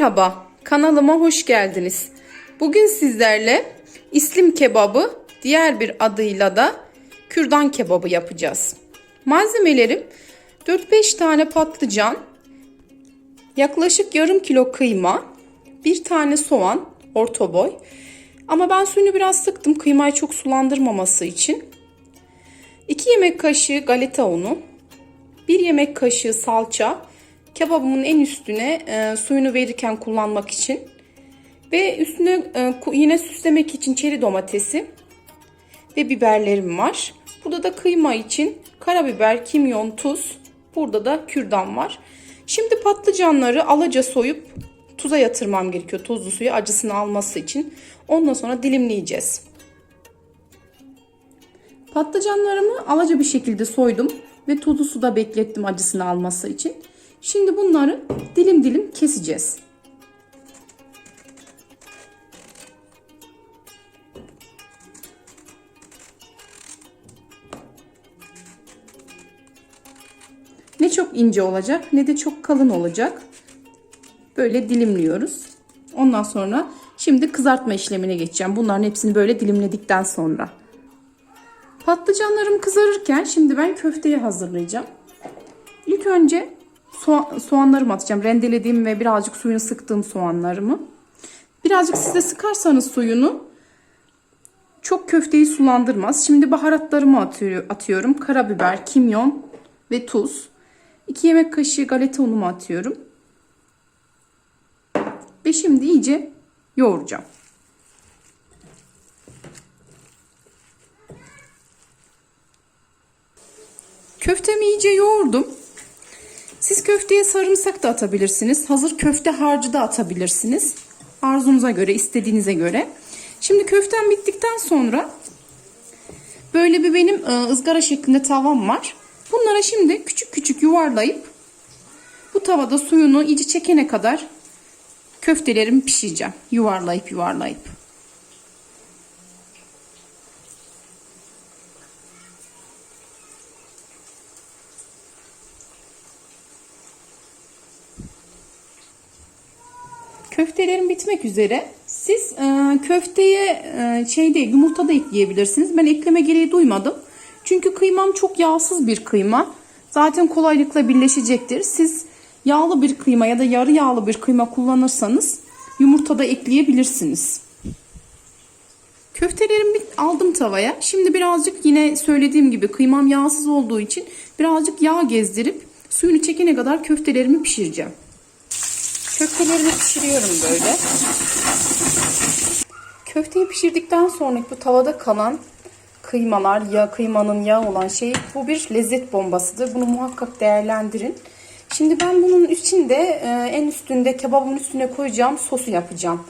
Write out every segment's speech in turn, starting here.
Merhaba, kanalıma hoş geldiniz. Bugün sizlerle İslim kebabı, diğer bir adıyla da kürdan kebabı yapacağız. Malzemelerim 4-5 tane patlıcan, yaklaşık yarım kilo kıyma, bir tane soğan, orta boy. Ama ben suyunu biraz sıktım kıymayı çok sulandırmaması için. 2 yemek kaşığı galeta unu, 1 yemek kaşığı salça, kebabımın en üstüne e, suyunu verirken kullanmak için ve üstüne e, yine süslemek için çeri domatesi ve biberlerim var. Burada da kıyma için karabiber, kimyon, tuz. Burada da kürdan var. Şimdi patlıcanları alaca soyup tuza yatırmam gerekiyor. Tuzlu suyu acısını alması için. Ondan sonra dilimleyeceğiz. Patlıcanlarımı alaca bir şekilde soydum ve tuzlu suda beklettim acısını alması için. Şimdi bunları dilim dilim keseceğiz. Ne çok ince olacak ne de çok kalın olacak. Böyle dilimliyoruz. Ondan sonra şimdi kızartma işlemine geçeceğim. Bunların hepsini böyle dilimledikten sonra. Patlıcanlarım kızarırken şimdi ben köfteyi hazırlayacağım. İlk önce soğa- soğanlarımı atacağım. Rendelediğim ve birazcık suyunu sıktığım soğanlarımı. Birazcık siz de sıkarsanız suyunu çok köfteyi sulandırmaz. Şimdi baharatlarımı atıyor- atıyorum. Karabiber, kimyon ve tuz. 2 yemek kaşığı galeta unumu atıyorum. Ve şimdi iyice yoğuracağım. Köftemi iyice yoğurdum. Köfteye sarımsak da atabilirsiniz. Hazır köfte harcı da atabilirsiniz. Arzunuza göre, istediğinize göre. Şimdi köftem bittikten sonra böyle bir benim e, ızgara şeklinde tavam var. Bunlara şimdi küçük küçük yuvarlayıp bu tavada suyunu iyice çekene kadar köftelerimi pişireceğim. Yuvarlayıp yuvarlayıp. Köftelerim bitmek üzere. Siz e, köfteye e, şeyde yumurta da ekleyebilirsiniz. Ben ekleme gereği duymadım. Çünkü kıymam çok yağsız bir kıyma. Zaten kolaylıkla birleşecektir. Siz yağlı bir kıyma ya da yarı yağlı bir kıyma kullanırsanız yumurta da ekleyebilirsiniz. Köftelerimi aldım tavaya. Şimdi birazcık yine söylediğim gibi kıymam yağsız olduğu için birazcık yağ gezdirip suyunu çekene kadar köftelerimi pişireceğim. Köftelerimi pişiriyorum böyle. Köfteyi pişirdikten sonra bu tavada kalan kıymalar, ya kıymanın yağ olan şey bu bir lezzet bombasıdır. Bunu muhakkak değerlendirin. Şimdi ben bunun içinde e, en üstünde kebabın üstüne koyacağım sosu yapacağım.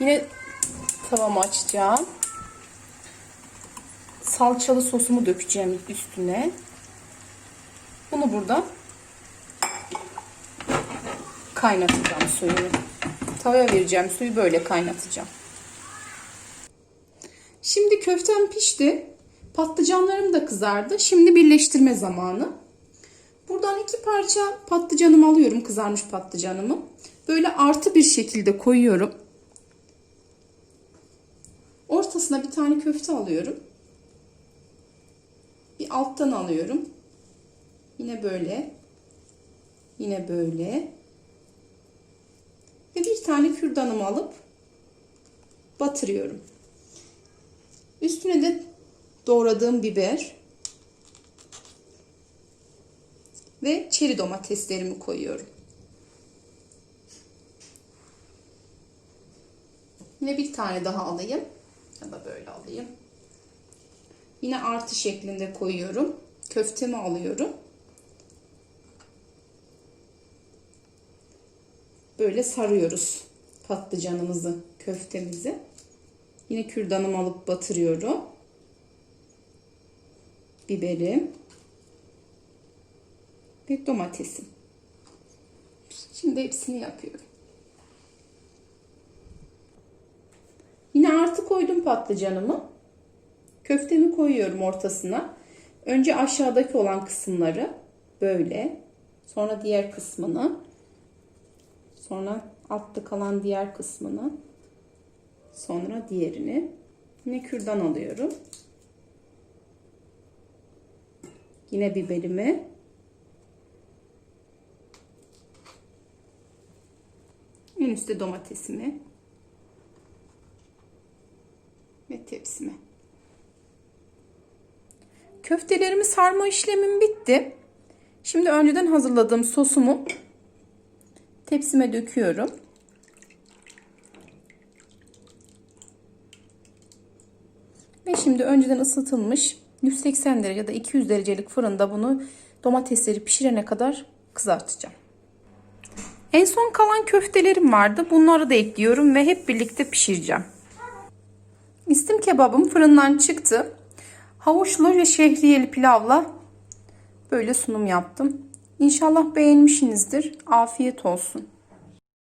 Yine tavamı açacağım. Salçalı sosumu dökeceğim üstüne. Bunu burada kaynatacağım suyunu. Tavaya vereceğim suyu böyle kaynatacağım. Şimdi köftem pişti. Patlıcanlarım da kızardı. Şimdi birleştirme zamanı. Buradan iki parça patlıcanımı alıyorum. Kızarmış patlıcanımı. Böyle artı bir şekilde koyuyorum. Ortasına bir tane köfte alıyorum. Bir alttan alıyorum. Yine böyle. Yine böyle. Tane kürdanımı alıp batırıyorum. Üstüne de doğradığım biber ve çeri domateslerimi koyuyorum. Yine bir tane daha alayım. Ya da böyle alayım. Yine artı şeklinde koyuyorum. Köftemi alıyorum. Böyle sarıyoruz patlıcanımızı, köftemizi. Yine kürdanımı alıp batırıyorum. Biberim ve domatesim. Şimdi hepsini yapıyorum. Yine artı koydum patlıcanımı. Köftemi koyuyorum ortasına. Önce aşağıdaki olan kısımları böyle. Sonra diğer kısmını. Sonra altta kalan diğer kısmını. Sonra diğerini. Yine kürdan alıyorum. Yine biberimi. En üstte domatesimi. Ve tepsime. Köftelerimi sarma işlemim bitti. Şimdi önceden hazırladığım sosumu tepsime döküyorum. Ve şimdi önceden ısıtılmış 180 derece ya da 200 derecelik fırında bunu domatesleri pişirene kadar kızartacağım. En son kalan köftelerim vardı. Bunları da ekliyorum ve hep birlikte pişireceğim. İstim kebabım fırından çıktı. Havuçlu ve şehriyeli pilavla böyle sunum yaptım. İnşallah beğenmişsinizdir. Afiyet olsun.